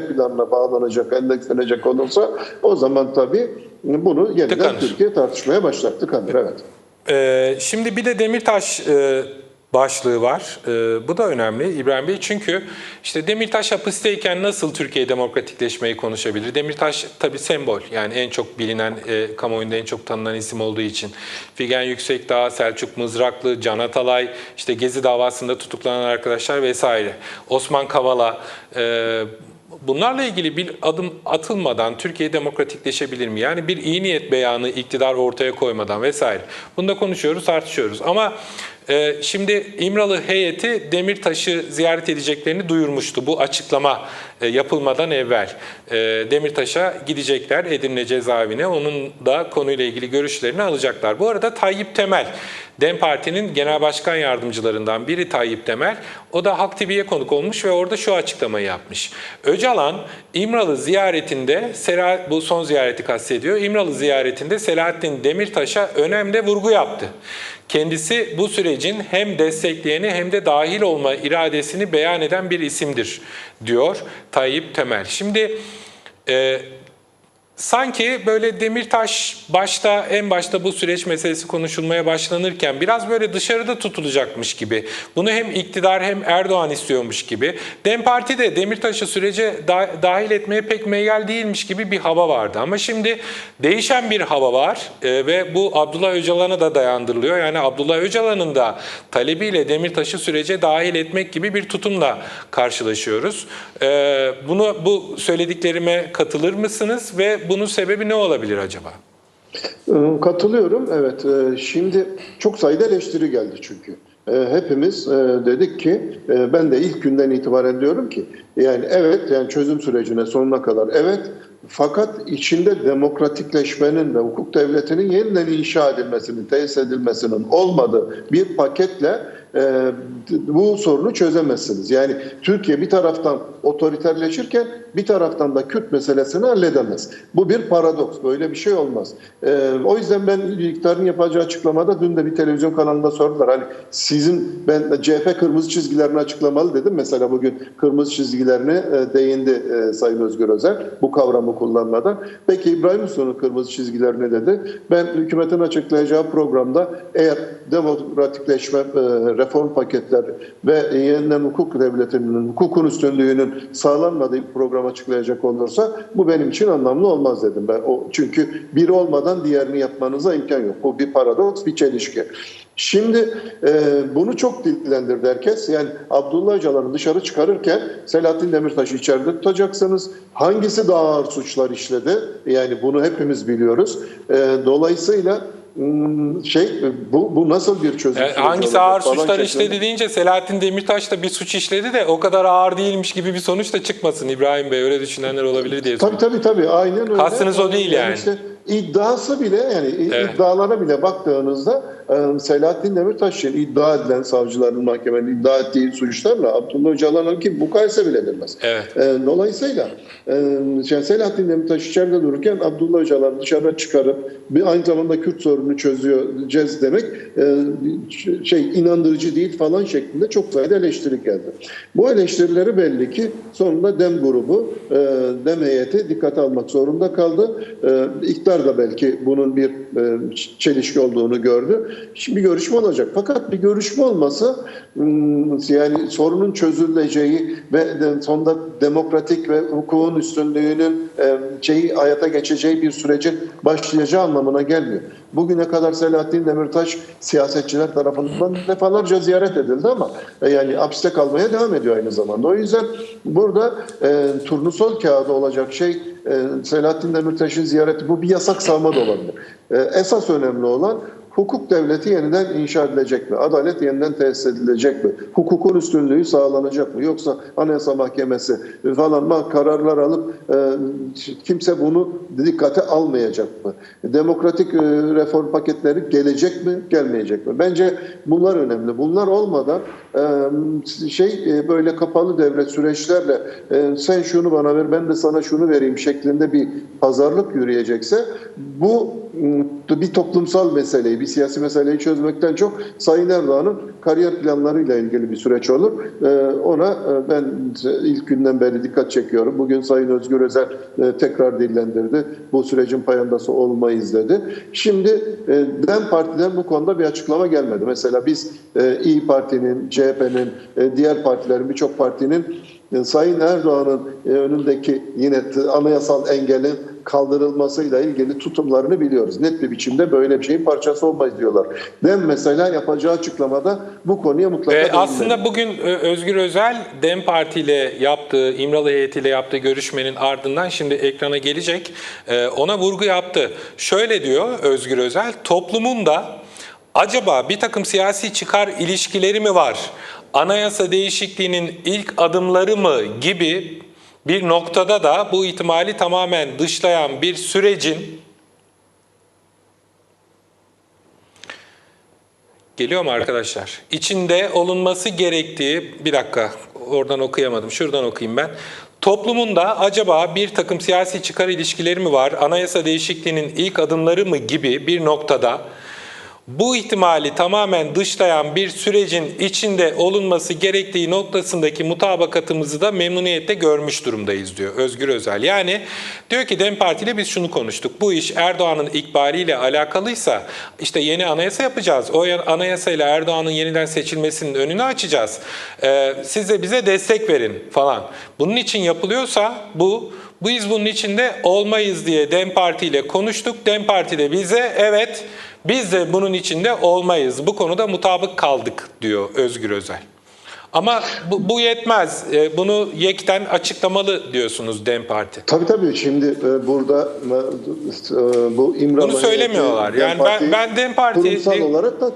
planına bağlanacak, endekslenecek olursa o zaman tabii bunu yeniden Tıkanır. Türkiye tartışmaya başlar. Tıkanır, evet. Ee, şimdi bir de Demirtaş e, başlığı var. E, bu da önemli İbrahim Bey. Çünkü işte Demirtaş hapisteyken nasıl Türkiye demokratikleşmeyi konuşabilir? Demirtaş tabii sembol. Yani en çok bilinen, e, kamuoyunda en çok tanınan isim olduğu için. Figen Yüksekdağ, Selçuk Mızraklı, Can Atalay, işte Gezi davasında tutuklanan arkadaşlar vesaire. Osman Kavala, e, Bunlarla ilgili bir adım atılmadan Türkiye demokratikleşebilir mi? Yani bir iyi niyet beyanı iktidar ortaya koymadan vesaire. Bunu da konuşuyoruz, tartışıyoruz. Ama şimdi İmralı heyeti Demirtaş'ı ziyaret edeceklerini duyurmuştu bu açıklama e, yapılmadan evvel. E, Demirtaş'a gidecekler Edirne cezaevine. Onun da konuyla ilgili görüşlerini alacaklar. Bu arada Tayyip Temel, DEM Parti'nin genel başkan yardımcılarından biri Tayyip Temel. O da Halk TV'ye konuk olmuş ve orada şu açıklamayı yapmış. Öcalan İmralı ziyaretinde, bu son ziyareti kastediyor, İmralı ziyaretinde Selahattin Demirtaş'a önemli vurgu yaptı. Kendisi bu sürecin hem destekleyeni hem de dahil olma iradesini beyan eden bir isimdir diyor Tayyip Temel. Şimdi e, Sanki böyle Demirtaş başta en başta bu süreç meselesi konuşulmaya başlanırken biraz böyle dışarıda tutulacakmış gibi. Bunu hem iktidar hem Erdoğan istiyormuş gibi. Dem Parti de Demirtaş'ı sürece da- dahil etmeye pek meyyal değilmiş gibi bir hava vardı. Ama şimdi değişen bir hava var e, ve bu Abdullah Öcalan'a da dayandırılıyor. Yani Abdullah Öcalan'ın da talebiyle Demirtaş'ı sürece dahil etmek gibi bir tutumla karşılaşıyoruz. E, bunu bu söylediklerime katılır mısınız ve bunun sebebi ne olabilir acaba? Ee, Katılıyorum. Evet. Ee, Şimdi çok sayıda eleştiri geldi çünkü. Ee, Hepimiz e, dedik ki e, ben de ilk günden itibaren diyorum ki yani evet yani çözüm sürecine sonuna kadar evet fakat içinde demokratikleşmenin ve hukuk devletinin yeniden inşa edilmesinin, tesis edilmesinin olmadığı bir paketle e, bu sorunu çözemezsiniz. Yani Türkiye bir taraftan otoriterleşirken bir taraftan da Kürt meselesini halledemez. Bu bir paradoks. Böyle bir şey olmaz. E, o yüzden ben iktidarın yapacağı açıklamada dün de bir televizyon kanalında sordular. Hani sizin ben CHP kırmızı çizgilerini açıklamalı dedim. Mesela bugün kırmızı çizgilerine e, değindi e, Sayın Özgür Özel bu kavramı kullanmadan. Peki İbrahim Usta'nın kırmızı çizgileri ne dedi? Ben hükümetin açıklayacağı programda eğer demokratikleşme, e, reform paketleri ve yeniden hukuk devletinin, hukukun üstünlüğünün sağlanmadığı bir program açıklayacak olursa bu benim için anlamlı olmaz dedim ben. O, çünkü biri olmadan diğerini yapmanıza imkan yok. Bu bir paradoks, bir çelişki. Şimdi e, bunu çok dillendirdi herkes. Yani Abdullah Öcalan'ı dışarı çıkarırken Selahattin Demirtaş'ı içeride tutacaksınız. Hangisi daha ağır suçlar işledi? Yani bunu hepimiz biliyoruz. E, dolayısıyla şey bu, bu nasıl bir çözüm? E, hangisi ağır suçlar şeklinde. işledi deyince Selahattin Demirtaş da bir suç işledi de o kadar ağır değilmiş gibi bir sonuç da çıkmasın İbrahim Bey. Öyle düşünenler olabilir diye Tabii tabii tabii aynen öyle. Kastınız o değil yani. işte iddiası bile yani Evet. iddialara bile baktığınızda e, Selahattin Demirtaş'ın iddia edilen savcıların mahkemenin iddia ettiği suçlarla Abdullah Öcalan'ın ki mukayese bile edilmez. Evet. E, dolayısıyla e, yani Selahattin Demirtaş içeride dururken Abdullah Öcalan'ı dışarıda çıkarıp bir aynı zamanda Kürt sorununu çözüyoruz demek e, şey inandırıcı değil falan şeklinde çok sayıda eleştiri geldi. Bu eleştirileri belli ki sonunda DEM grubu, e, DEM heyeti dikkate almak zorunda kaldı. İktidar da belki bunun bir çelişki olduğunu gördü. Şimdi bir görüşme olacak. Fakat bir görüşme olmasa hmm, yani sorunun çözüleceği ve sonunda demokratik ve hukukun üstünlüğünün e, şeyi hayata geçeceği bir sürecin başlayacağı anlamına gelmiyor. Bugüne kadar Selahattin Demirtaş siyasetçiler tarafından defalarca ziyaret edildi ama e, yani hapiste kalmaya devam ediyor aynı zamanda. O yüzden burada e, turnusol kağıdı olacak şey e, Selahattin Demirtaş'ın ziyareti bu bir yasak savma da olabilir. E, esas önemli olan hukuk devleti yeniden inşa edilecek mi? Adalet yeniden tesis edilecek mi? Hukukun üstünlüğü sağlanacak mı? Yoksa Anayasa Mahkemesi falan kararlar alıp e, kimse bunu dikkate almayacak mı? Demokratik e, reform paketleri gelecek mi? Gelmeyecek mi? Bence bunlar önemli. Bunlar olmadan e, şey e, böyle kapalı devlet süreçlerle e, sen şunu bana ver ben de sana şunu vereyim şeklinde bir pazarlık yürüyecekse bu bir toplumsal meseleyi, bir siyasi meseleyi çözmekten çok Sayın Erdoğan'ın kariyer planlarıyla ilgili bir süreç olur. E, Ona e, ben ilk günden beri dikkat çekiyorum. Bugün Sayın Özgür Özel e, tekrar dillendirdi. Bu sürecin payandası olmayız dedi. Şimdi e, DEM Parti'den bu konuda bir açıklama gelmedi. Mesela biz İyi Parti'nin, CHP'nin, diğer partilerin, birçok partinin Sayın Erdoğan'ın e, önündeki yine anayasal engelin kaldırılmasıyla ilgili tutumlarını biliyoruz. Net bir biçimde böyle bir şeyin parçası olmayız diyorlar. DEM mesela yapacağı açıklamada bu konuya mutlaka değinmeli. aslında bugün e, Özgür Özel DEM Parti ile yaptığı, İmralı heyetiyle yaptığı görüşmenin ardından şimdi ekrana gelecek. E, Ona vurgu yaptı. Şöyle diyor Özgür Özel, toplumun da acaba bir takım siyasi çıkar ilişkileri mi var? Anayasa değişikliğinin ilk adımları mı gibi bir noktada da bu ihtimali tamamen dışlayan bir sürecin Geliyor mu arkadaşlar? İçinde olunması gerektiği, bir dakika oradan okuyamadım, şuradan okuyayım ben. Toplumunda acaba bir takım siyasi çıkar ilişkileri mi var, anayasa değişikliğinin ilk adımları mı gibi bir noktada bu ihtimali tamamen dışlayan bir sürecin içinde olunması gerektiği noktasındaki mutabakatımızı da memnuniyetle görmüş durumdayız diyor Özgür Özel. Yani diyor ki DEM Parti ile biz şunu konuştuk. Bu iş Erdoğan'ın ikbaliyle alakalıysa işte yeni anayasa yapacağız. O anayasayla Erdoğan'ın yeniden seçilmesinin önünü açacağız. Ee, siz de bize destek verin falan. Bunun için yapılıyorsa bu biz bunun içinde olmayız diye DEM Parti ile konuştuk. DEM Parti de bize evet biz de bunun içinde olmayız. Bu konuda mutabık kaldık diyor Özgür Özel. Ama bu, bu yetmez. E, Bunu yekten açıklamalı diyorsunuz DEM Parti. Tabii tabii şimdi e, burada e, bu İmralı Bunu söylemiyorlar. Yani DEM ben- ben DEM Parti- kurumsal olarak da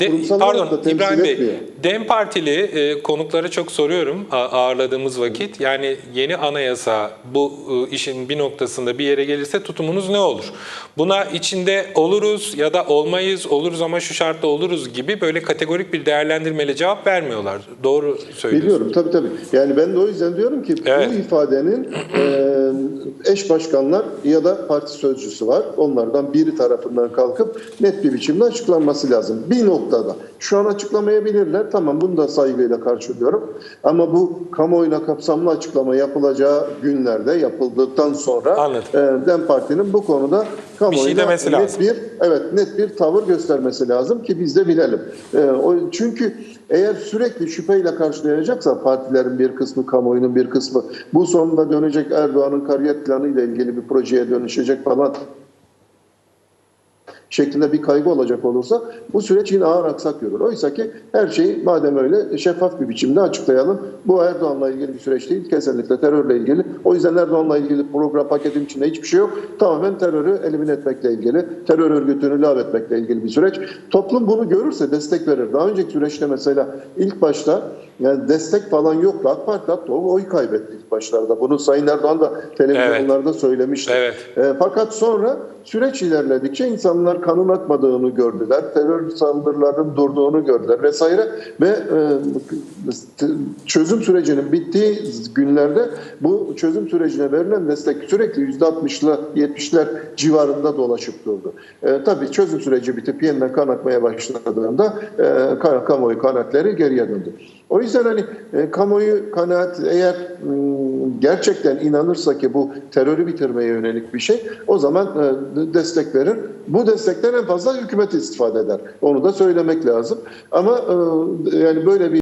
De, pardon İbrahim Bey, etmiyor. DEM Partili e, konuklara çok soruyorum a- ağırladığımız vakit. Yani yeni anayasa bu e, işin bir noktasında bir yere gelirse tutumunuz ne olur? Buna içinde oluruz ya da olmayız, oluruz ama şu şartla oluruz gibi böyle kategorik bir değerlendirmeyle cevap vermiyorlar. Doğru söylüyorsunuz. Biliyorum tabii tabii. Yani ben de o yüzden diyorum ki Evet. bu ifadenin e, eş başkanlar ya da parti sözcüsü var. Onlardan biri tarafından kalkıp net bir biçimde açıklanması lazım. Bir noktada. Şu an açıklamayabilirler. Tamam bunu da saygıyla karşılıyorum. Ama bu kamuoyuna kapsamlı açıklama yapılacağı günlerde yapıldıktan sonra Anladım. e, DEM Parti'nin bu konuda kamuoyuna demesi net lazım. bir evet net bir tavır göstermesi lazım ki biz de bilelim. Ee, o, çünkü eğer sürekli şüpheyle karşılayacaksa partilerin bir kısmı, kamuoyunun bir kısmı bu sonunda dönecek Erdoğan'ın kariyer planıyla ilgili bir projeye dönüşecek falan şeklinde bir kaygı olacak olursa bu süreç yine ağır aksak görür. Oysa ki her şeyi madem öyle şeffaf bir biçimde açıklayalım. Bu Erdoğan'la ilgili bir süreç değil. Kesinlikle terörle ilgili. O yüzden Erdoğan'la ilgili program paketin içinde hiçbir şey yok. Tamamen terörü elimine etmekle ilgili, terör örgütünü lağvetmekle ilgili bir süreç. Toplum bunu görürse destek verir. Daha önceki süreçte mesela ilk başta yani destek falan yoktu. AK Parti hatta oy kaybetti ilk başlarda. Bunu Sayın Erdoğan da televizyonlarda söylemişti. Evet. E, fakat sonra süreç ilerledikçe insanlar kanun akmadığını gördüler, terör saldırılarının durduğunu gördüler vesaire ve e, çözüm sürecinin bittiği günlerde bu çözüm sürecine verilen destek sürekli %60'lı 70'ler civarında dolaşıp durdu. E, tabii çözüm süreci bitip yeniden kan akmaya başladığında e, ka- kamuoyu kanaatleri geriye döndü. O yüzden hani e, kamuoyu kanaat eğer m, gerçekten inanırsa ki bu terörü bitirmeye yönelik bir şey o zaman e, destek verir. Bu destekten en fazla hükümet istifade eder. Onu da söylemek lazım. Ama e, yani böyle bir